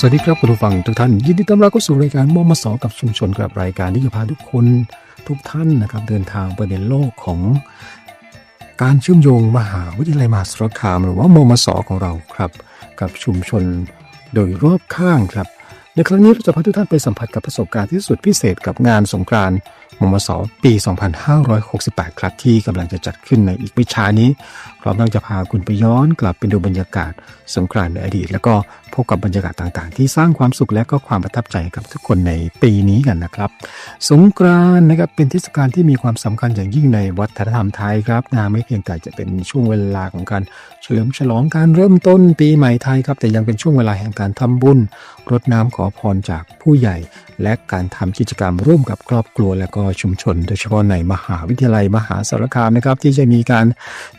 สวัสดีครับคุณผู้ฟังทุกท่าน ยินดีต้อนรับเข้าสู่รายการมอมสอกับชุมชนกับรายการที่จะพาทุกคนทุกท่านนะครับ เดินทางไปในโลกของการเชื่อมโยงมหาวิทยาลัยมหาสารคาม หรือว่ามอมสอของเราครับ กับชุมชนโดยรอบข้างครับ ในครั้งนี้เราจะพาทุกท่านไปสัมผัสกับประสบการณ์ที่สุดพิเศษกับงานสงกรานต์มมสปี 2568 ครับที่กำลังจะจัดขึ้นในอีกไม่ช้านี้ พร้อมทั้งจะพาคุณไปย้อนกลับไปดูบรรยากาศสงกรานต์ในอดีต แล้วก็พบกับบรรยากาศต่างๆ ที่สร้างความสุขและก็ความประทับใจกับทุกคนในปีนี้กันนะครับ สงกรานต์นะครับเป็นเทศกาลที่มีความสำคัญอย่างยิ่งในวัฒนธรรมไทยครับนะไม่เพียงแต่จะเป็นช่วงเวลาของการเฉลิมฉลองการเริ่มต้นปีใหม่ไทยครับ แต่ยังเป็นช่วงเวลาแห่งการทำบุญรดน้ำขอพรจากผู้ใหญ่ และการทำกิจกรรมร่วมกับครอบครัวและก็ชุมชน โดยเฉพาะในมหาวิทยาลัยมหาสารคามนะครับที่จะมีการ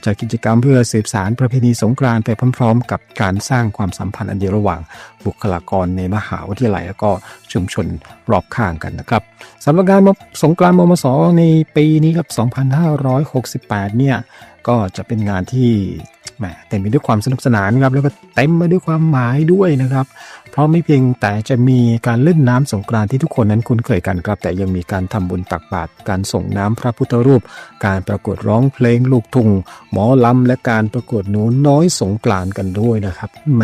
จัดกิจกรรมเพื่อสืบสารประเพณีสงกรานต์ไปพร้อม ๆ กับการสร้างความสัมพันธ์อันเดียวระหว่างบุคลากรในมหาวิทยาลัย และก็ชุมชนรอบข้างกันนะครับสำหรับงานสงกรานต์มมสในปีนี้ครับ 2568 เนี่ย ก็จะเป็นงานที่แหมเต็มไปด้วยความสนุกสนานครับแล้วก็เต็มไปด้วยความหมายด้วยนะครับ เพราะไม่เพียงแต่จะมีการเล่นน้ำสงกรานที่ทุกคนนั้นคุ้นเคยกันครับ แต่ยังมีการทำบุญตักบาตรการส่งน้ำพระพุทธรูป การประกวดร้องเพลงลูกทุ่งหมอลำและการประกวดหนูน้อยสงกรานกันด้วยนะครับแหม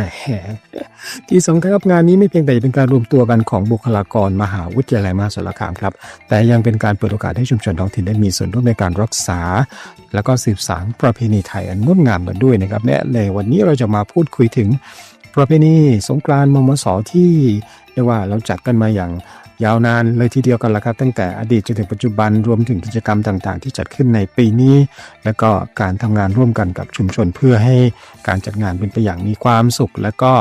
ที่สำคัญครับงานนี้ไม่เพียงแต่เป็นการรวมตัวกันของบุคลากรมหาวิทยาลัยมหาสารคามครับ แต่ยังเป็นการเปิดโอกาสให้ชุมชนท้องถิ่นได้มีส่วนร่วมในการรักษา แล้วก็สืบสานประเพณีไทยอันงดงามกันด้วยนะครับและในวันนี้เราจะมาพูดคุยถึงประเพณีสงกรานต์มมสที่เรียกว่าเราจัดกันมาอย่าง ยาวนานเลยทีเดียวกันละครับตั้งแต่อดีตจนถึงปัจจุบันรวมถึงกิจกรรมต่างๆ ที่จัดขึ้นในปีนี้ และก็การทำงานร่วมกันกับชุมชนเพื่อให้การจัดงานเป็นไปอย่างมีความสุข และก็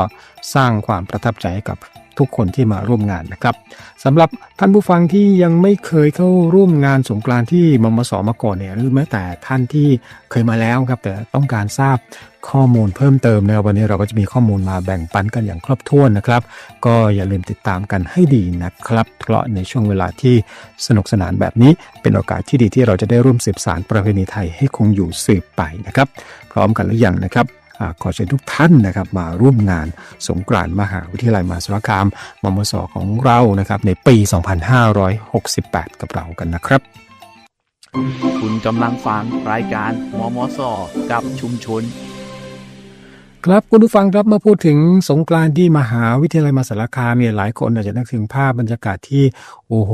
สร้างความประทับใจให้กับ ทุกคนที่มาร่วมงานนะครับสำหรับท่านผู้ฟังที่ยังไม่เคยเข้าร่วมงานสงกรานต์ที่มมสมาก่อนเนี่ยหรือแม้แต่ท่านที่เคยมาแล้วครับแต่ต้องการทราบข้อมูลเพิ่มเติมในวันนี้เราก็จะมีข้อมูลมาแบ่งปันกันอย่างครบถ้วนนะครับ ก็อย่าลืมติดตามกันให้ดีนะครับเพราะในช่วงเวลาที่สนุกสนานแบบนี้เป็นโอกาสที่ดีที่เราจะได้ร่วมสืบสารประเพณีไทยให้คงอยู่สืบไปนะครับ พร้อมกันหรือยังนะครับ ขอเชิญทุกท่านนะครับมาร่วมงานสงกรานต์มหาวิทยาลัยมหาสารคามมมสของเรานะครับในปี 2568 กับเรากันนะครับ คุณกำลังฟังรายการมมสกับชุมชน ครับคุณผู้ฟังครับมาพูดถึงสงกรานต์ที่มหาวิทยาลัยมหาสารคามเนี่ยหลายคนอาจจะนึกถึงภาพบรรยากาศที่โอ้โห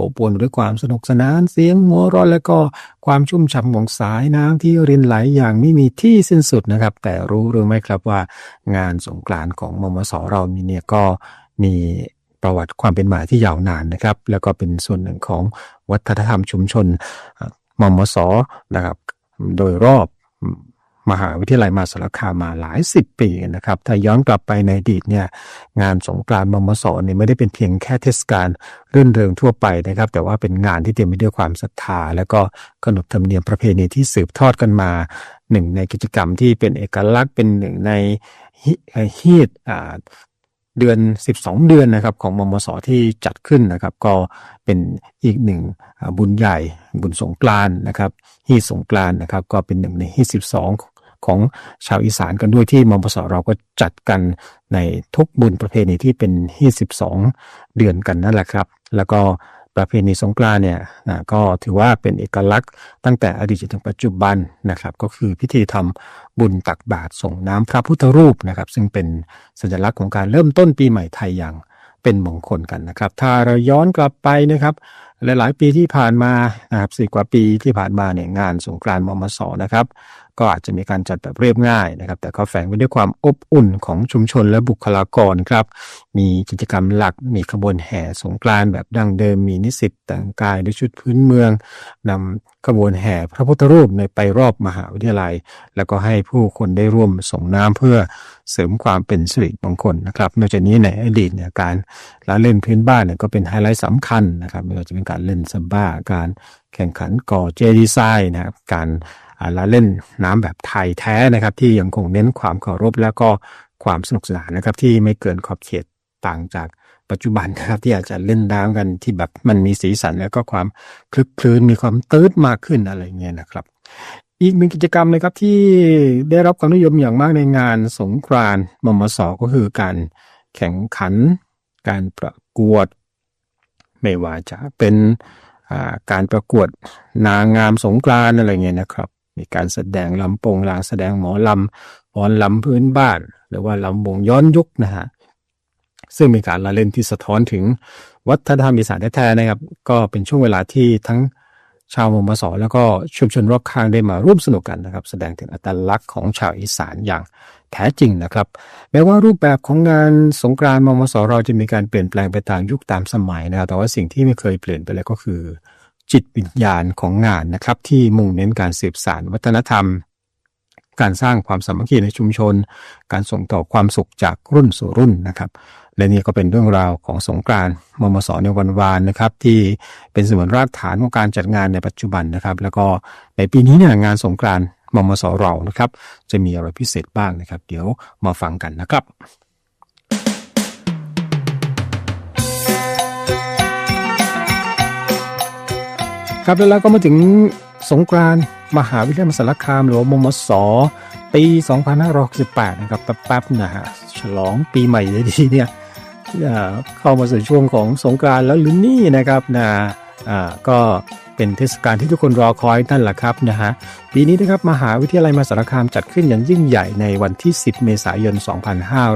อบอวลด้วยความสนุกสนานเสียงหัวเราะและก็ความชุ่มฉ่ำของสายน้ำที่รินไหลอย่างไม่มีที่สิ้นสุดนะครับ แต่รู้หรือไม่ครับว่างานสงกรานต์ของมมสเรามีเนี่ยก็มีประวัติความเป็นมาที่ยาวนานนะครับ แล้วก็เป็นส่วนหนึ่งของวัฒนธรรมชุมชนมมสนะครับโดยรอบ มหาวิทยาลัยมาสารคามมาหลายสิบปีนะครับ ถ้าย้อนกลับไปในอดีตเนี่ยงานสงกรานต์มมสเนี่ยไม่ได้เป็นเพียงแค่เทศกาลรื่นเริงทั่วไปนะครับ แต่ว่าเป็นงานที่เต็มไปด้วยความศรัทธา และก็ขนบธรรมเนียมประเพณีที่สืบทอดกันมาหนึ่งในกิจกรรมที่เป็นเอกลักษณ์เป็นหนึ่งในฮีตเดือน 12 เดือนนะครับของมมสที่จัดขึ้นนะครับ ก็เป็นอีกหนึ่งบุญใหญ่บุญสงกรานนะครับฮีสงกรานนะครับ ก็เป็นหนึ่งในฮี12 ของชาวอีสานกันด้วยที่มมสเราก็จัดกันในทุกบุญประเพณีที่เป็นที่12เดือนกันนั่นแหละครับ แล้วก็ประเพณีสงกรานเนี่ยนะก็ถือว่าเป็นเอกลักษณ์ตั้งแต่อดีตจนถึงปัจจุบันนะครับ ก็คือพิธีทำบุญตักบาตรส่งน้ำพระพุทธรูปนะครับ ซึ่งเป็นสัญลักษณ์ของการเริ่มต้นปีใหม่ไทยอย่างเป็นมงคลกันนะครับ ถ้าเราย้อนกลับไปนะครับ หลาย ๆ ปีที่ผ่านมานะครับสี่กว่าปีที่ผ่านมาเนี่ยงานสงกรานต์มมสนะครับ ก็อาจจะมีการจัดแบบเรียบง่ายนะครับ แต่ก็แฝงไปด้วยความอบอุ่นของชุมชนและบุคลากรครับ มีกิจกรรมหลัก มีขบวนแห่สงกรานต์แบบดั้งเดิม มีนิสิตแต่งกายด้วยชุดพื้นเมืองนำขบวนแห่พระพุทธรูปในไปรอบมหาวิทยาลัย แล้วก็ให้ผู้คนได้ร่วมส่งน้ำเพื่อเสริมความเป็นสิริมงคลนะครับ นอกจากนี้ในอดีตเนี่ยการละเล่นพื้นบ้านเนี่ยก็เป็นไฮไลท์สำคัญนะครับไม่ว่าจะเป็นการเล่นซัมบ้าการแข่งขันก่อเจดีไซน์นะครับการ ละเล่นน้ำแบบไทยแท้นะครับ ที่ยังคงเน้นความเคารพแล้วก็ความสนุกสนานนะครับ ที่ไม่เกินขอบเขตต่างจากปัจจุบันนะครับ ที่อาจจะเล่นน้ำกันที่แบบมันมีสีสันแล้วก็ความคลึกคลื้นมีความตื้ดมากขึ้นอะไรเงี้ยนะครับ อีกหนึ่งกิจกรรมเลยครับที่ได้รับความนิยมอย่างมากในงานสงกรานต์มมสก็คือการแข่งขัน การประกวด ไม่ว่าจะเป็นการประกวดนางงามสงกรานอะไรเงี้ยนะครับ มีการแสดงลำโปงลางแสดงหมอลำฟ้อนลำพื้นบ้าน หรือว่าลำวงย้อนยุคนะฮะซึ่งมีการละเล่นที่สะท้อนถึงวัฒนธรรมอีสานแท้ๆนะครับ ก็เป็นช่วงเวลาที่ทั้งชาวมมสแล้วก็ชุมชนรอบข้างได้มาร่วมสนุกกันนะครับ แสดงถึงอัตลักษณ์ของชาวอีสานอย่างแท้จริงนะครับ แม้ว่ารูปแบบของงานสงกรานต์มมสเราจะมีการเปลี่ยนแปลงไปตามยุคตามสมัยนะครับ แต่ว่าสิ่งที่ไม่เคยเปลี่ยนไปเลยก็คือ จิตวิญญาณของงานนะครับ ที่มุ่งเน้นการสืบสานวัฒนธรรม การสร้างความสามัคคีในชุมชน การส่งต่อความสุขจากรุ่นสู่รุ่นนะครับ และนี่ก็เป็นเรื่องราวของสงกรานต์มมสในวันวานนะครับ ที่เป็นสมุนรากฐานของการจัดงานในปัจจุบันนะครับ แล้วก็ในปีนี้เนี่ยงานสงกรานต์มมสเรานะครับ จะมีอะไรพิเศษบ้างนะครับ เดี๋ยวมาฟังกันนะครับ ครับแล้วเราก็มาถึงสงกรานมหาวิทยาลัยมหาสารคามหรือว่ามมสปี 2568 นะครับแป๊บๆนะฮะฉลองปีใหม่เลยทีเนี่ยเข้ามาสู่ช่วงของสงกรานแล้วหรือนี่นะครับนะก็เป็นเทศกาลที่ทุกคนรอคอยนั่นแหละครับนะฮะปีนี้นะครับมหาวิทยาลัยมหาสารคามจัดขึ้นอย่างยิ่งใหญ่ในวันที่ 10 เมษายน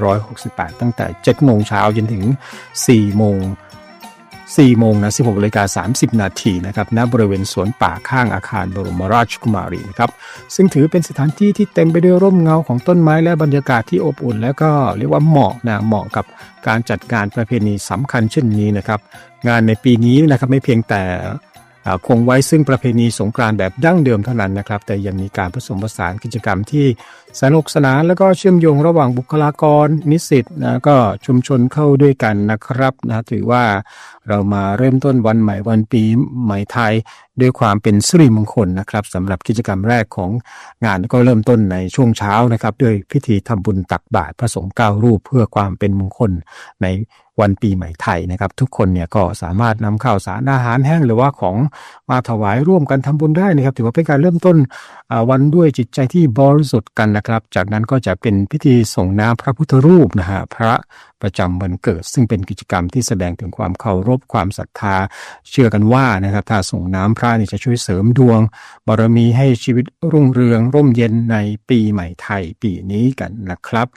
2568 ตั้งแต่ 7 โมงเช้าจนถึง 4 โมง 4 โมงนะ 16นาฬิกา30 นาทีนะครับณบริเวณสวนป่าข้างอาคารบรมราชกุมารีนะครับซึ่งถือเป็นสถานที่ที่เต็มไปด้วยร่มเงาของต้นไม้และบรรยากาศที่อบอุ่น และก็เรียกว่าเหมาะนะเหมาะกับการจัดงานประเพณีสำคัญเช่นนี้นะครับงานในปีนี้นะครับไม่เพียงแต่คงไว้ซึ่งประเพณีสงกรานต์แบบดั้งเดิมเท่านั้นนะครับ แต่ยังมีการผสมผสานกิจกรรมที่สนุกสนาน แล้วก็เชื่อมโยงระหว่างบุคลากร นิสิตนะก็ชุมชนเข้าด้วยกันนะครับนะถือว่า เรามาเริ่มต้นวันใหม่วันปีใหม่ไทย ด้วยความเป็นสิริมงคลนะครับสำหรับกิจกรรมแรกของงานก็เริ่มต้นในช่วงเช้านะครับ ด้วยพิธีทำบุญตักบาตรพระสงฆ์เก้ารูปเพื่อความเป็นมงคลในวันปีใหม่ไทยนะครับ ทุกคนเนี่ยก็สามารถนำข้าวสารอาหารแห้งหรือว่าของมาถวายร่วมกันทำบุญได้นะครับ ถือว่าเป็นการเริ่มต้นอ่าวันด้วยจิตใจที่บริสุทธิ์กันนะครับ จากนั้นก็จะเป็นพิธีส่งน้ำพระพุทธรูปนะฮะพระประจำวันเกิด ซึ่งเป็นกิจกรรมที่แสดงถึงความเคารพความศรัทธา เชื่อกันว่านะครับถ้าส่งน้ำพระนี่จะช่วยเสริมดวงบารมีให้ชีวิตรุ่งเรืองร่มเย็นในปีใหม่ไทยปีนี้กันนะครับ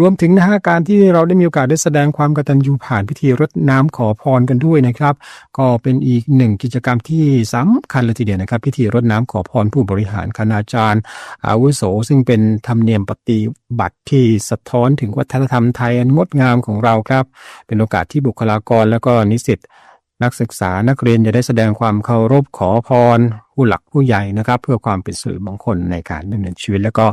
รวมถึงนะฮะการที่เราได้มีโอกาสได้แสดงความกตัญญูผ่านพิธีรดน้ำขอพรกันด้วยนะครับ ก็เป็นอีกหนึ่งกิจกรรมที่สำคัญเลยทีเดียวนะครับ พิธีรดน้ำขอพรผู้บริหารคณาจารย์ อาวุโส ซึ่งเป็นธรรมเนียมปฏิบัติที่สะท้อนถึงวัฒนธรรมไทยอันงดงามของเราครับ เป็นโอกาสที่บุคลากรและก็นิสิตนักศึกษานักเรียนจะได้แสดงความเคารพขอพร ผู้หลักผู้ใหญ่นะครับ เพื่อความเป็นสิริมงคลในการดำเนินชีวิตและก็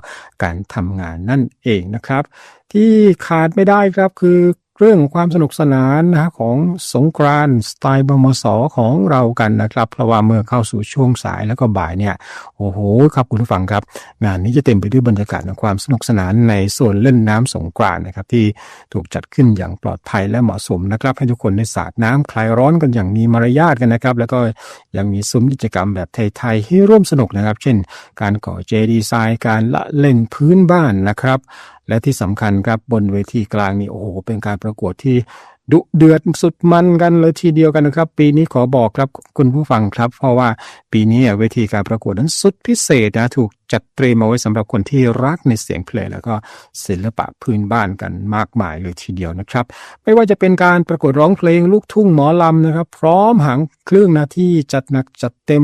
การทำงานนั่นเองนะครับที่ขาดไม่ได้ครับคือเรื่องความสนุกสนานนะของสงกรานสไตล์บมสของเรากันนะครับเพราะว่าเมื่อเข้าสู่ช่วงสายแล้วก็บ่ายเนี่ยโอ้โหครับคุณผู้ฟังครับ งานนี้จะเต็มไปด้วยบรรยากาศของความสนุกสนานในส่วนเล่นน้ำสงกรานนะครับที่ถูกจัดขึ้นอย่างปลอดภัยและเหมาะสมนะครับ ให้ทุกคนได้สาดน้ำคลายร้อนกันอย่างมีมารยาทกันนะครับแล้วก็ยังมีซุ้มกิจกรรมแบบไทยๆให้ร่วมสนุกนะครับ เช่น การก่อเจดีย์ทรายการละเล่นพื้นบ้านนะครับ และที่สำคัญครับบนเวทีกลางนี่โอ้โหเป็นการประกวดที่ดุเดือดสุดมันกันเลยทีเดียวกันนะครับ ปีนี้ขอบอกครับคุณผู้ฟังครับ เพราะว่าปีนี้เวทีการประกวดนั้นสุดพิเศษนะถูกจัดเตรียมเอาไว้สำหรับคนที่รักในเสียงเพลงแล้วก็ศิลปะพื้นบ้านกันมากมายเลยทีเดียวนะครับ ไม่ว่าจะเป็นการประกวดร้องเพลงลูกทุ่งหมอลำนะครับ พร้อมหางเครื่องนาที่จัดหนักจัดเต็ม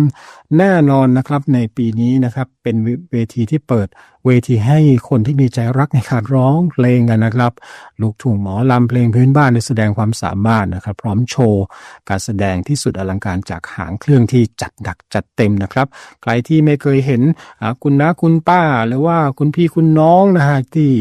แน่นอนนะครับในปีนี้นะครับเป็นเวทีที่เปิดเวทีให้คนที่มีใจรักในการร้องเพลงกันนะครับ ลูกทุ่งหมอลำเพลงพื้นบ้านได้แสดงความสามารถนะครับ พร้อมโชว์การแสดงที่สุดอลังการจากหางเครื่องที่จัดหนักจัดเต็มนะครับ ใครที่ไม่เคยเห็นอ่าคุณน้าคุณป้า หรือว่าคุณพี่คุณน้องนะฮะที่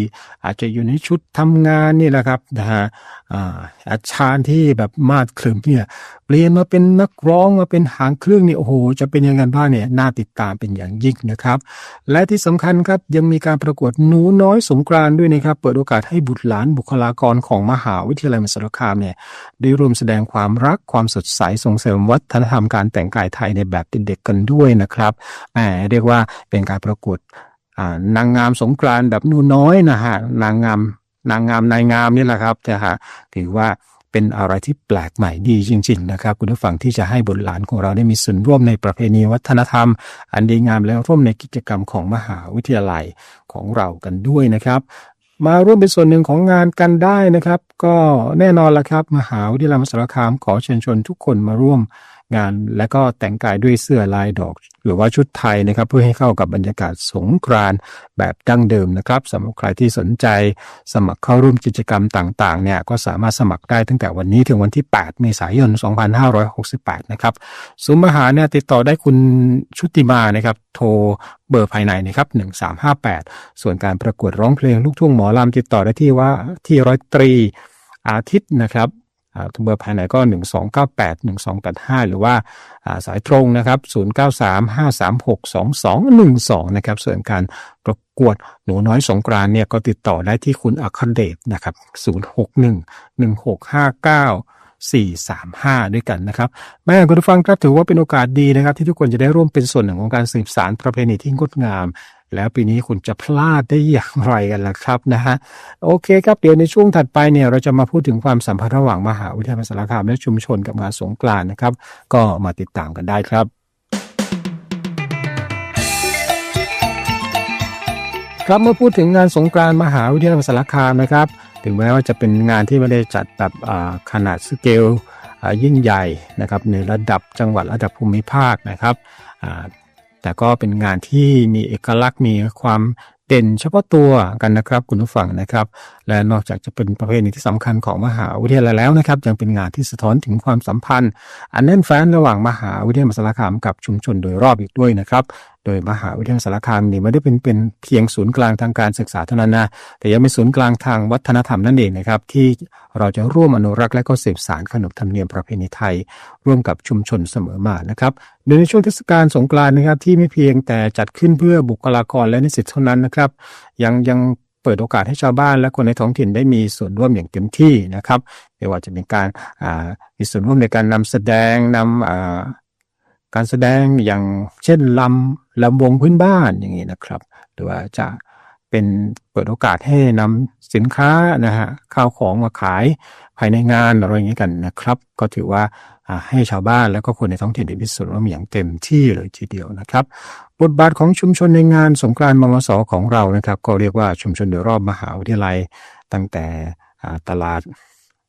อาจจะอยู่ในชุดทำงานนี่แหละครับนะฮะอ่าอาชาญที่แบบมาดคลึมเนี่ยเปลี่ยนมาเป็นนักร้องมาเป็นหางเครื่องนี่โอ้โห จะเป็นยังไงบ้างเนี่ยน่าติดตามเป็นอย่างยิ่งนะครับ และที่สำคัญครับยังมีการประกวดหนูน้อยสงกรานด้วยนะครับ เปิดโอกาสให้บุตรหลานบุคลากรของมหาวิทยาลัยมหาสารคามเนี่ยได้ร่วมแสดงความรักความสดใสส่งเสริมวัฒนธรรมการแต่งกายไทยในแบบเด็กๆกันด้วยนะครับแหมเรียกว่าเป็นการประกวดนางงามสงกรานแบบนูน้อยนะฮะนางงามนางงามนายงามนี่แหละครับนะฮะถือว่าเป็นอะไรที่แปลกใหม่ดีจริง ๆ นะครับ คุณผู้ฟังที่จะให้บุตรหลานของเราได้มีส่วนร่วมในประเพณีวัฒนธรรม อันดีงามและร่วมในกิจกรรมของมหาวิทยาลัยของเรากันด้วยนะครับมาร่วมเป็นส่วนหนึ่งของงานกันได้นะครับ ก็แน่นอนละครับ มหาวิทยาลัยมหาสารคามขอเชิญชวนทุกคนมาร่วม งานและก็แต่งกายด้วยเสื้อลายดอก หรือว่าชุดไทยนะครับ เพื่อให้เข้ากับบรรยากาศสงกรานแบบดั้งเดิมนะครับสำหรับใครที่สนใจสมัครเข้าร่วมกิจกรรมต่างๆเนี่ยก็สามารถสมัครได้ตั้งแต่วันนี้ถึงวันที่ 8 เมษายน 2568 นะครับศูนย์มหาเนี่ยติดต่อได้คุณชุติมานะครับโทรเบอร์ภายในนะครับ 1358 ส่วนการประกวดร้องเพลงลูกทุ่งหมอลำติดต่อได้ที่ว่าที่ร้อยตรีอาทิตย์นะครับ เบอร์ภายในก็ 1298 1285 หรือว่าสายตรงนะครับ 0935362212 นะครับ ส่วนการประกวดหนูน้อยสงกรานเนี่ยก็ติดต่อได้ที่คุณอัคเดชนะครับ 061 1659 435 ด้วยกันนะครับแม่คุณผู้ฟังครับถือว่าเป็นโอกาสดีนะครับ ที่ทุกคนจะได้ร่วมเป็นส่วนหนึ่งของการสืบสานประเพณีที่งดงาม แล้วปีนี้คุณจะพลาดได้อย่างไรกันล่ะครับนะฮะโอเคครับเดี๋ยวในช่วงถัดไปเนี่ยเราจะมาพูดถึงความสัมพันธ์ระหว่างมหาวิทยาลัยสารคามและชุมชนกับงานสงกรานนะครับ ก็มาติดตามกันได้ครับครับเมื่อพูดถึงงานสงกรานต์มหาวิทยาลัยสารคามนะครับ ถึงแม้ว่าจะเป็นงานที่ไม่ได้จัดแบบขนาดสเกลยิ่งใหญ่นะครับในระดับจังหวัดระดับภูมิภาคนะครับแต่ก็เป็นงานที่มีเอกลักษณ์มีความเด่นเฉพาะตัวกันนะครับคุณผู้ฟังนะครับ และนอกจากจะเป็นประเพณีที่สำคัญของมหาวิทยาลัยแล้วนะครับ ยังเป็นงานที่สะท้อนถึงความสัมพันธ์ อันแน่นแฟ้นระหว่างมหาวิทยาลัยสารคามกับชุมชนโดยรอบอีกด้วยนะครับ โดยมหาวิทยาลัยสารคามนี่ไม่ได้เป็นเป็นเพียงศูนย์กลางทางการศึกษาเท่านั้นนะแต่ยังเป็นศูนย์กลางทางวัฒนธรรมนั่นเองนะครับ ที่เราจะร่วมอนุรักษ์และก็สืบสานขนบธรรมเนียมประเพณีไทย ร่วมกับชุมชนเสมอมานะครับโดยในช่วงเทศกาลสงกรานต์นะครับที่ไม่เพียงแต่จัดขึ้นเพื่อบุคลากรและนิสิตเท่านั้นนะครับ ยังยัง เปิดโอกาสให้ชาวบ้านและคนในท้องถิ่นได้มีส่วนร่วมอย่างเต็มที่นะครับไม่ว่าจะเป็นการอ่ามีส่วนร่วมในการนำแสดงนำอ่าการแสดงอย่างเช่นลำลำวงพื้นบ้านอย่างนี้นะครับ หรือว่าจะ เป็นเปิดโอกาสให้นำสินค้านะฮะข้าวของมาขายภายในงานอะไรอย่างนี้กันนะครับ ก็ถือว่าให้ชาวบ้านและก็คนในท้องถิ่นได้มีส่วนร่วมอย่างเต็มที่เลยทีเดียวนะครับ บทบาทของชุมชนในงานสงกรานต์มมสของเรานะครับ ก็เรียกว่าชุมชนโดยรอบมหาวิทยาลัยตั้งแต่ตลาด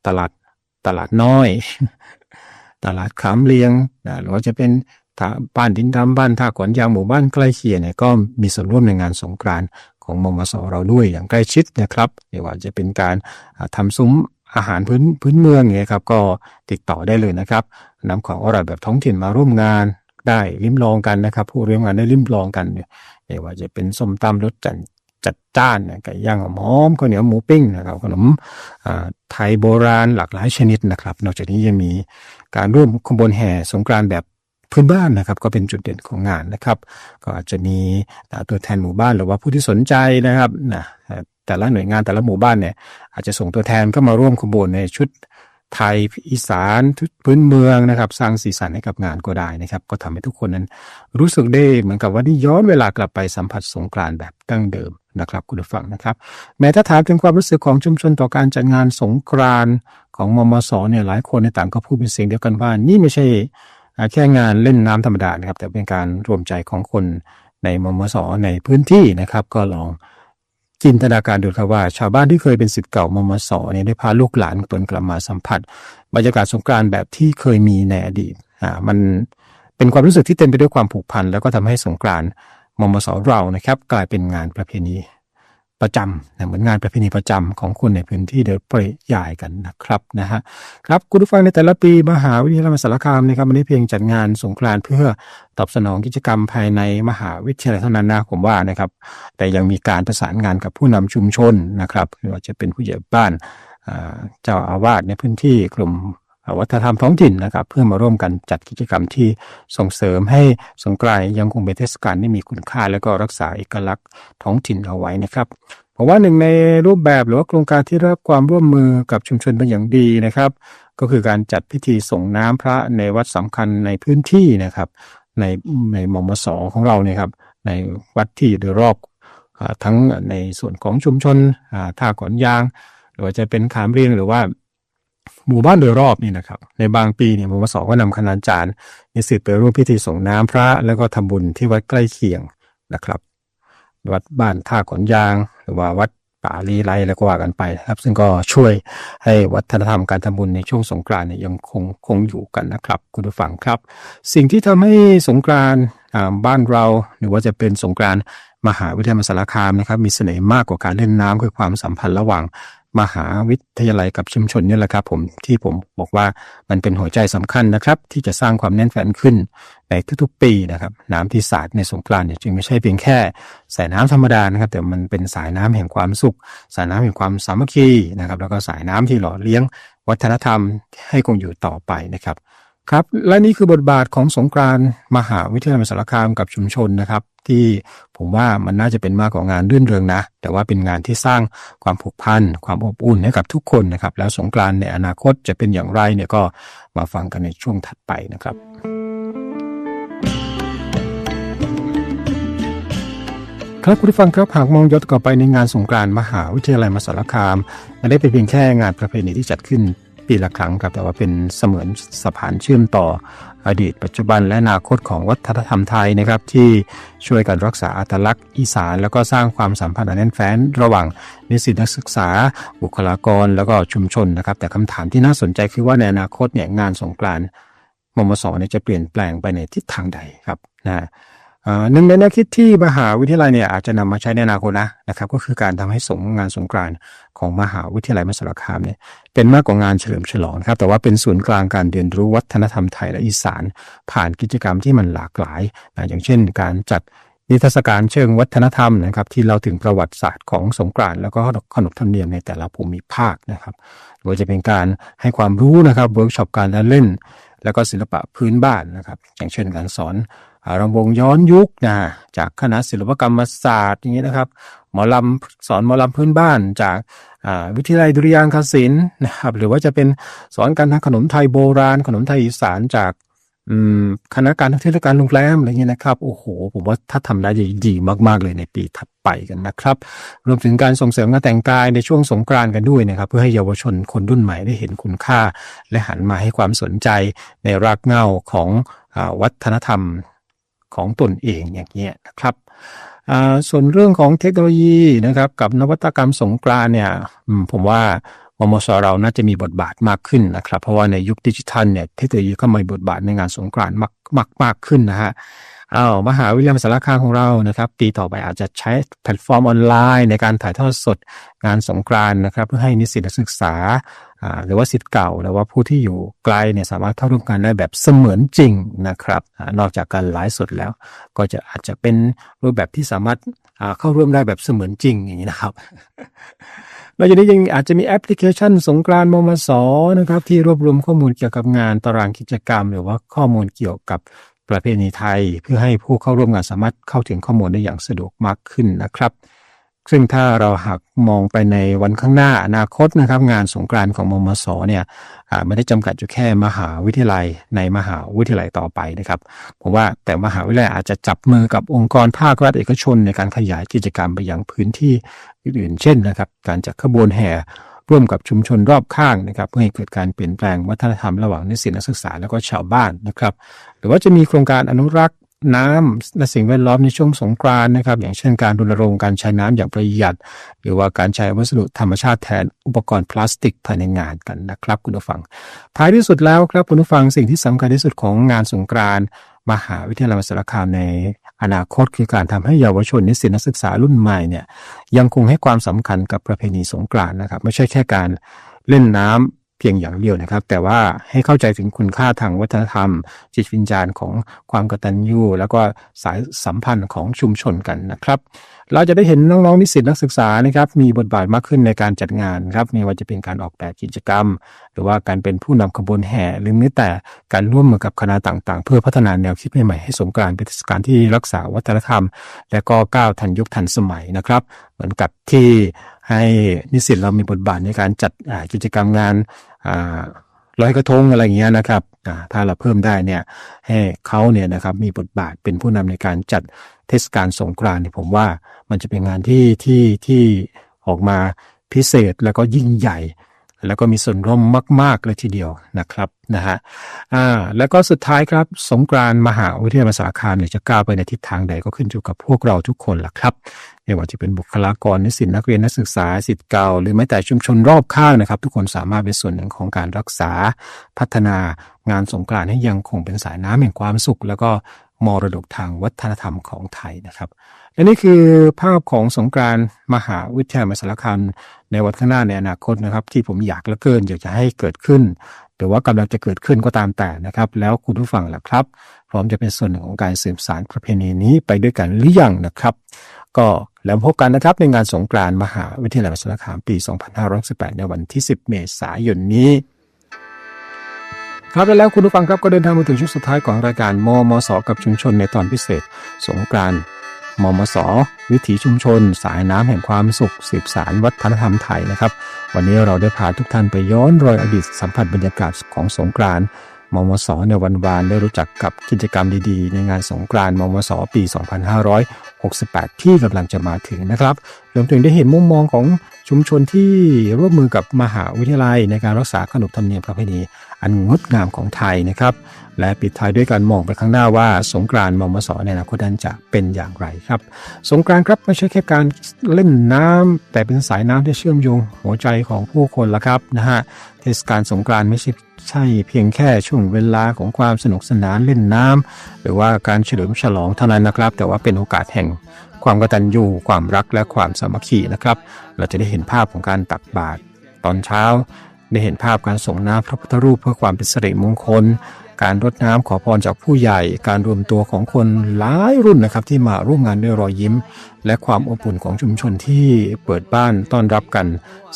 ตลาดตลาดน้อย ตลาดขามเลียงนะหรือว่าจะเป็นท่าบ้านดินดำบ้านท่าขวัญยางหมู่บ้านใกล้เคียงเนี่ยก็มีส่วนร่วมในงานสงกรานต์ ของมมสเราด้วยอย่างใกล้ชิดนะครับไม่ว่าจะเป็นการอ่าทำซุ้มอาหารพื้นพื้นเมืองเนี่ยครับก็ติดต่อได้เลยนะครับนำของอร่อยแบบท้องถิ่นมาร่วมงานได้ลิ้มลองกันนะครับ ผู้ร่วมงานได้ลิ้มลองกันเนี่ยไม่ว่าจะเป็นส้มตำรสจัดจัดจ้านไก่ย่างหอมข้าวเหนียวหมูปิ้งนะครับขนมไทยโบราณหลากหลายชนิดนะครับ นอกจากนี้ยังมีการร่วมขบวนแห่สงกรานต์แบบ พื้นบ้านนะครับ ก็เป็นจุดเด่นของงานนะครับ ก็อาจจะมีตัวแทนหมู่บ้านหรือว่าผู้ที่สนใจนะครับนะแต่ละหน่วยงานแต่ละหมู่บ้านเนี่ยอาจจะส่งตัวแทนเข้ามาร่วมขบวนในชุดไทยอีสานชุดพื้นเมืองนะครับ สร้างสีสันให้กับงานก็ได้นะครับ ก็ทำให้ทุกคนนั้นรู้สึกได้เหมือนกับว่าได้ย้อนเวลากลับไปสัมผัสสงกรานต์แบบดั้งเดิมนะครับคุณผู้ฟังนะครับ แม้ถ้าถามถึงความรู้สึกของชุมชนต่อการจัดงานสงกรานต์ของมมสเนี่ยหลายคนในต่างก็พูดเป็นเสียงเดียวกันว่านี่ไม่ใช่ แค่งานเล่นน้ำธรรมดานะครับ แต่เป็นการรวมใจของคนในมมสในพื้นที่นะครับ ก็ลองจินตนาการดูครับว่า ชาวบ้านที่เคยเป็นศิษย์เก่ามมสเนี่ยได้พาลูกหลานตนกลับมาสัมผัส บรรยากาศสงกรานต์แบบที่เคยมีในอดีตอ่ามันเป็นความรู้สึกที่เต็มไปด้วยความผูกพันแล้วก็ทำให้สงกรานต์มมสเรานะครับ กลายเป็นงานประเพณี ประจำนะเหมือนงานประเพณีประจำของคนในพื้นที่โดยปริยายกันนะครับนะฮะครับคุณผู้ฟังในแต่ละปีมหาวิทยาลัยสารคามนะครับไม่ได้เพียงจัดงานสงกรานต์เพื่อตอบสนองกิจกรรมภายในมหาวิทยาลัยเท่านั้นนะผมว่านะครับ แต่ยังมีการประสานงานกับผู้นำชุมชนนะครับไม่ว่าจะเป็นผู้ใหญ่บ้านเจ้าอาวาสในพื้นที่กลุ่ม วัฒนธรรมท้องถิ่นนะครับ เพื่อมาร่วมกันจัดกิจกรรมที่ส่งเสริมให้สงกรานต์ยังคงเป็นเทศกาลที่มีคุณค่า และก็รักษาเอกลักษณ์ท้องถิ่นเอาไว้นะครับผมว่าหนึ่งในรูปแบบหรือว่าโครงการที่รับความร่วมมือกับชุมชนเป็นอย่างดีนะครับ ก็คือการจัดพิธีส่งน้ำพระในวัดสำคัญในพื้นที่นะครับ ในในมมสของเราเนี่ยครับในวัดที่อยู่โดยรอบอทั้งในส่วนของชุมชนท่าขอนยาง หรือว่าจะเป็นขามเรียงหรือว่า หมู่บ้านโดยรอบนี่นะครับ ในบางปีเนี่ยมวสก็นำคณาจารย์นิสิตไปร่วมพิธีส่งน้ำพระ แล้วก็ทำบุญที่วัดใกล้เคียงนะครับ วัดบ้านท่าขนยาง หรือว่าวัดป่าลีไรแล้วก็ว่ากันไปครับ ซึ่งก็ช่วยให้วัฒนธรรมการทำบุญในช่วงสงกรานต์เนี่ยยังคงคงอยู่กันนะครับ คุณผู้ฟังครับ สิ่งที่ทำให้สงกรานต์บ้านเราหรือว่าจะเป็นสงกราน มหาวิทยาลัยมหาสารคามนะครับ มีเสน่ห์มากกว่าการเล่นน้ำคือความสัมพันธ์ระหว่างมหาวิทยาลัยกับชุมชนนี่แหละครับผมที่ผมบอกว่ามันเป็นหัวใจสำคัญนะครับ ที่จะสร้างความแน่นแฟนขึ้นในทุกๆปีนะครับน้ำที่สาดในสงกรานต์เนี่ยจึงไม่ใช่เพียงแค่สายน้ำธรรมดานะครับ แต่มันเป็นสายน้ำแห่งความสุข สายน้ำแห่งความสามัคคีนะครับ แล้วก็สายน้ำที่หล่อเลี้ยงวัฒนธรรมให้คงอยู่ต่อไปนะครับ ครับและนี่คือบทบาทของสงกรานมหาวิทยาลัยมหาสารคามกับชุมชนนะครับ ที่ผมว่ามันน่าจะเป็นมากกว่างานรื่นเริงนะ แต่ว่าเป็นงานที่สร้างความผูกพันความอบอุ่นให้กับทุกคนนะครับ แล้วสงกรานในอนาคตจะเป็นอย่างไรเนี่ยก็มาฟังกันในช่วงถัดไปนะครับครับคุณผู้ฟังครับหากมองย้อนกลับไปในงานสงกรานต์มหาวิทยาลัยมสารคามไม่ได้เป็นเพียงแค่งานประเพณีที่จัดขึ้น ปีละครั้งครับแต่ว่าเป็นเสมือนสะพานเชื่อมต่ออดีตปัจจุบันและอนาคตของวัฒนธรรมไทยนะครับ ที่ช่วยกันรักษาอัตลักษณ์อีสาน แล้วก็สร้างความสัมพันธ์อันแน่นแฟ้น ระหว่างนิสิตนักศึกษา บุคลากรแล้วก็ชุมชนนะครับ แต่คำถามที่น่าสนใจคือว่าในอนาคตเนี่ยงานสงกรานต์มมสเนี่ยจะเปลี่ยนแปลงไปในทิศทางใดครับนะ หนึ่งในแนวคิดที่มหาวิทยาลัยเนี่ยอาจจะนำมาใช้ในอนาคตนะนะครับ ก็คือการทำให้สงงานสงกรานต์ของมหาวิทยาลัยมหาสารคามเนี่ยเป็นมากกว่างานเฉลิมฉลองครับแต่ว่าเป็นศูนย์กลางการเรียนรู้วัฒนธรรมไทยและอีสาน ผ่านกิจกรรมที่มันหลากหลายนะอย่างเช่น การจัดนิทรรศการเชิงวัฒนธรรมนะครับ ที่เราถึงประวัติศาสตร์ของสงกรานต์แล้วก็ขนบธรรมเนียมในแต่ละภูมิภาคนะครับหรือจะเป็นการให้ความรู้นะครับเวิร์กช็อปการเล่น แล้วก็ศิลปะพื้นบ้านนะครับ อย่างเช่นการสอน รำวงย้อนยุคนะจากคณะศิลปกรรมศาสตร์อย่างนี้นะครับหมอลำสอนหมอลำพื้นบ้านจากวิทยาลัยดุริยางคศิลป์นะครับหรือว่าจะเป็นสอนการทำขนมไทยโบราณ ขนมไทยอีสานจากคณะการท่องเที่ยวและการโรงแรมอะไรเงี้ยนะครับโอ้โห ผมว่าถ้าทำได้จะดีมาก ๆ เลยในปีถัดไปกันนะครับ รวมถึงการส่งเสริมงานแต่งกายในช่วงสงกรานต์กันด้วยนะครับ เพื่อให้เยาวชนคนรุ่นใหม่ได้เห็นคุณค่า และหันมาให้ความสนใจในรากเหง้าของอวัฒนธรรม ของตนเองอย่างเงี้ยนะครับส่วนเรื่องของเทคโนโลยีนะครับกับนวัตกรรมสงกรานเนี่ยผมว่ามมสเราน่าจะมีบทบาทมากขึ้นนะครับ เพราะว่าในยุคดิจิทัลเนี่ยเทคโนโลยีก็มีบทบาทในงานสงกรานต์มากมากมากขึ้นนะฮะ อ้าวมหาวิทยาลัยมหาสารคามของเรานะครับ ปีต่อไปอาจจะใช้แพลตฟอร์มออนไลน์ ในการถ่ายทอดสดงานสงกรานนะครับ เพื่อให้นิสิตนักศึกษาหรือว่าสิทธิ์เก่าหรือว่าผู้ที่อยู่ไกลเนี่ยสามารถเข้าร่วมกันได้แบบเสมือนจริงนะครับอนอกจากการไลฟ์สดแล้ว ก็จะอาจจะเป็นรูปแบบที่สามารถเข้าร่วมได้แบบเสมือนจริงอย่างนี้นะครับนอกจากนี้ยังอาจจะมีแอปพลิเคชันสงกรานมมสนะครับที่รวบรวมข้อมูลเกี่ยวกับงานตารางกิจกรรม หรือว่าข้อมูลเกี่ยวกับ ประเพณีไทย เพื่อให้ผู้เข้าร่วมงานสามารถเข้าถึงข้อมูลได้อย่างสะดวกมากขึ้นนะครับ ซึ่งถ้าเราหากมองไปในวันข้างหน้าอนาคตนะครับ งานสงกรานต์ของมมสเนี่ยไม่ได้จำกัดอยู่แค่มหาวิทยาลัยในมหาวิทยาลัยต่อไปนะครับผมว่าแต่มหาวิทยาลัยอาจจะจับมือกับองค์กรภาครัฐเอกชนในการขยายกิจกรรมไปยังพื้นที่อื่นๆเช่นนะครับ การจัดขบวนแห่ ร่วมกับชุมชนรอบข้างนะครับ เพื่อให้เกิดการเปลี่ยนแปลงวัฒนธรรมระหว่างนิสิตนักศึกษาแล้วก็ชาวบ้านนะครับ หรือว่าจะมีโครงการอนุรักษ์น้ำและสิ่งแวดล้อมในช่วงสงกรานนะครับ อย่างเช่นการรณรงค์การใช้น้ำอย่างประหยัด หรือว่าการใช้วัสดุธรรมชาติแทนอุปกรณ์พลาสติกภายในงานกันนะครับ คุณผู้ฟัง ท้ายที่สุดแล้วครับคุณผู้ฟังสิ่งที่สำคัญที่สุดของงานสงกรานมหาวิทยาลัยมหาสารคามใน อนาคตคือการทำให้เยาวชนนิสิตนักศึกษารุ่นใหม่เนี่ยยังคงให้ความสำคัญกับประเพณีสงกรานต์นะครับ ไม่ใช่แค่การเล่นน้ำเพียงอย่างเดียวนะครับ แต่ว่าให้เข้าใจถึงคุณค่าทางวัฒนธรรม จิตวิญญาณของความกตัญญูแล้วก็สายสัมพันธ์ของชุมชนกันนะครับ เราจะได้เห็นน้องๆนิสิตนักศึกษานะครับ มีบทบาทมากขึ้นในการจัดงานครับไม่ว่าจะเป็นการออกแบบกิจกรรม หรือว่าการเป็นผู้นำขบวนแห่หรือแม้แต่การร่วมมือกับคณะต่างๆ เพื่อพัฒนาแนวคิดใหม่ๆให้สงกานต์เป็นเทศกาลที่รักษาวัฒนธรรม และก็ก้าวทันยุคทันสมัยนะครับ เหมือนกับที่ ให้นิสิตเรามีบทบาทในการจัดกิจกรรมงานอ่าร้อยกระทงอะไรอย่างเงี้ยนะครับถ้าเราเพิ่มได้เนี่ยให้เขาเนี่ยนะครับมีบทบาทเป็นผู้นำในการจัดเทศกาลสงกรานต์เนี่ยผมว่ามันจะเป็นงานที่ที่ที่ออกมาพิเศษแล้วก็ยิ่งใหญ่ แล้วก็มีส่วนร่วมมาก ๆ เลยทีเดียวนะครับนะฮะอ่าแล้วก็สุดท้ายครับสงกรานมหาวิทยาลัยสารคาเนี่ยจะก้าวไปในทิศทางใดก็ขึ้นอยู่กับพวกเราทุกคนล่ะครับไม่ว่าจะเป็นบุคลากรนิสิตนักเรียนนักศึกษาสิทธิ์เก่า หรือแม้แต่ชุมชนรอบข้างนะครับ ทุกคนสามารถเป็นส่วนหนึ่งของการรักษาพัฒนางานสงกรานให้ยังคงเป็นสายน้ำแห่งความสุข แล้วก็มรดกทางวัฒนธรรมของไทยนะครับ และนี่คือภาพของสงกรานต์มหาวิทยาลัยมหาสารคามในวันข้างหน้าในอนาคตนะครับ ที่ผมอยากเหลือเกินอยากจะให้เกิดขึ้น หรือว่ากำลังจะเกิดขึ้นก็ตามแต่นะครับ แล้วคุณผู้ฟังล่ะครับ พร้อมจะเป็นส่วนหนึ่งของการสืบสานประเพณีนี้ไปด้วยกันหรือยังนะครับ ก็แล้วพบกันนะครับในงานสงกรานต์มหาวิทยาลัยมหาสารคามปี 2518 ในวันที่ 10 เมษายนนี้ครับและแล้วคุณผู้ฟังครับก็เดินทางมาถึงช่วงสุดท้ายของรายการมมสกับชุมชนในตอนพิเศษ สงกรานต์ มมส วิถีชุมชน สายน้ำแห่งความสุขสืบสารวัฒนธรรมไทยนะครับ วันนี้เราได้พาทุกท่านไปย้อนรอยอดีตสัมผัสบรรยากาศของสงกรานต์มมส ในวันวานได้รู้จักกับกิจกรรมดีๆ ในงานสงกรานต์มมส ปี 2568 ที่กำลังจะมาถึงนะครับรวมถึงได้เห็นมุมมองของชุมชนที่ร่วมมือกับมหาวิทยาลัย ในการรักษาขนบธรรมเนียมประเพณีอันงดงามของไทยนะครับ และปิดท้ายด้วยการมองไปข้างหน้าว่าสงกรานต์มมสในอนาคตนั้นจะเป็นอย่างไรครับ สงกรานต์ครับไม่ใช่แค่การเล่นน้ำแต่เป็นสายน้ำที่เชื่อมโยงหัวใจของผู้คนละครับนะฮะเทศกาลสงกรานต์ไม่ใช่ใช่เพียงแค่ช่วงเวลาของความสนุกสนานเล่นน้ำหรือว่าการเฉลิมฉลองเท่านั้นนะครับ แต่ว่าเป็นโอกาสแห่งความกตัญญูความรักและความสามัคคีนะครับ เราจะได้เห็นภาพของการตักบาตรตอนเช้า ได้เห็นภาพการส่งน้ำพระพุทธรูปเพื่อความเป็นสิริมงคล การรดน้ำขอพรจากผู้ใหญ่ การรวมตัวของคนหลายรุ่นนะครับที่มาร่วมงานด้วยรอยยิ้ม และความอบอุ่นของชุมชนที่เปิดบ้านต้อนรับกัน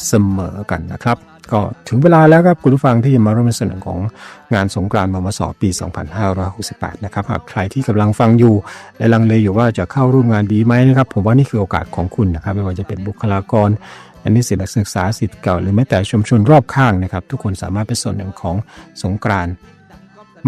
เสมอกันนะครับ ก็ถึงเวลาแล้วครับคุณผู้ฟังที่จะมาร่วมในส่วนของงานสงกรานต์มมสปี 2568 นะครับหากใครที่กำลังฟังอยู่และลังเลอยู่ว่าจะเข้าร่วมงานดีไหมนะครับผมว่านี่คือโอกาสของคุณนะครับไม่ว่าจะเป็นบุคลากรอันนี้สิทธินักศึกษาสิทธิ์เก่าหรือแม้แต่ชุมชนรอบข้างนะครับ ทุกคนสามารถเป็นส่วนหนึ่งของสงกรานต์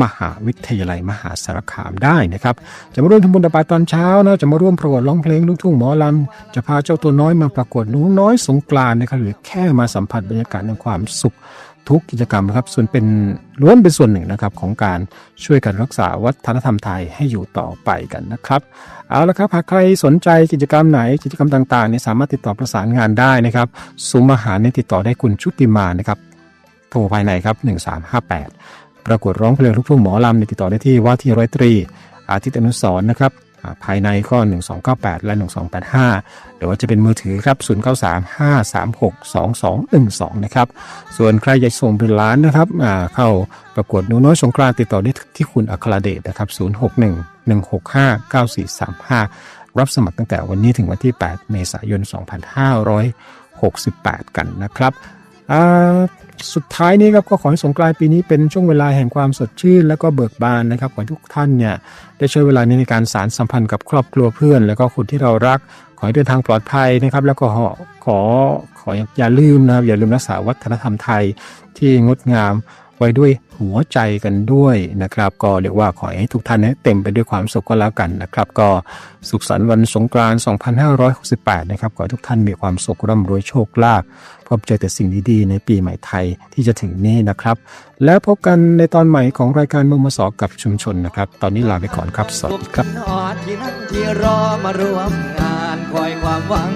มหาวิทยาลัยมหาสารคามได้นะครับ จะมาร่วมทำบุญตบาตอนเช้านะจะมาร่วมประกวดร้องเพลงลูกทุ่งหมอลำจะพาเจ้าตัวน้อยมาประกวดหนูน้อยสงกรานนะครับหรือแค่มาสัมผัสบรรยากาศในความสุขทุกกิจกรรมนะครับส่วนเป็นล้วนเป็นส่วนหนึ่งนะครับของการช่วยกันรักษาวัฒนธรรมไทยให้อยู่ต่อไปกันนะครับเอาละครับหากใครสนใจกิจกรรมไหนกิจกรรมต่างๆเนี่ยสามารถติดต่อประสานงานได้นะครับซุ้มอาหารเนี่ยติดต่อได้คุณชุติมานะครับโทรภายในครับ1358 ประกวดร้องเพลงลูกทุ่งหมอลำเนี่ยติดต่อได้ที่ว่าที่ร้อยตรี อาทิตย์อนุสรนะครับภายในก็ 1298 และ 1285 หรือว่าจะเป็นมือถือครับ 0935362212 นะครับ ส่วนใครอยากส่งเป็นล้านนะครับเข้าประกวดนูน้อยสงกรานติดต่อได้ที่คุณอัครเดชนะครับ 0611659435 รับสมัครตั้งแต่วันนี้ถึงวันที่ 8 เมษายน 2568 กันนะครับอ่า สุดท้ายนี้ครับก็ขอให้สงกรานต์ปีนี้เป็นช่วงเวลาแห่งความสดชื่น และก็เบิกบานนะครับขอให้ทุกท่านเนี่ยได้ใช้เวลานี้ในการสารสัมพันธ์กับครอบครัวเพื่อน แล้วก็คนที่เรารัก ขอให้เดินทางปลอดภัยนะครับ แล้วก็ขอขอขออย่าลืมนะครับอย่าลืมรักษาวัฒนธรรมไทยที่งดงาม ไว้ด้วยหัวใจกันด้วยนะครับ ก็เรียกว่าขอให้ทุกท่านเต็มไปด้วยความสุขก็แล้วกันนะครับ ก็สุขสันต์วันสงกรานต์2568 นะครับ ขอให้ทุกท่านมีความสุขร่ำรวยโชคลาภพบเจอแต่สิ่งดีๆในปีใหม่ไทยที่จะถึงนี้นะครับ แล้วพบกันในตอนใหม่ของรายการมมสอกับชุมชนนะครับ ตอนนี้ลาไปก่อนครับ สวัสดีครับที่นั่งที่รอมารวมงานคอยความหวัง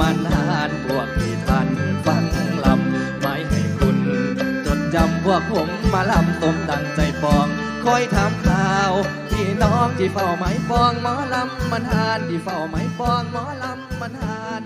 มานาน วกผมมาลำต้มดังใจปอง คอยทำข่าวพี่น้องที่เฝ้าไม้ปองหมอลำมันหานที่เฝ้าไม้ปองหมอลำมันหาน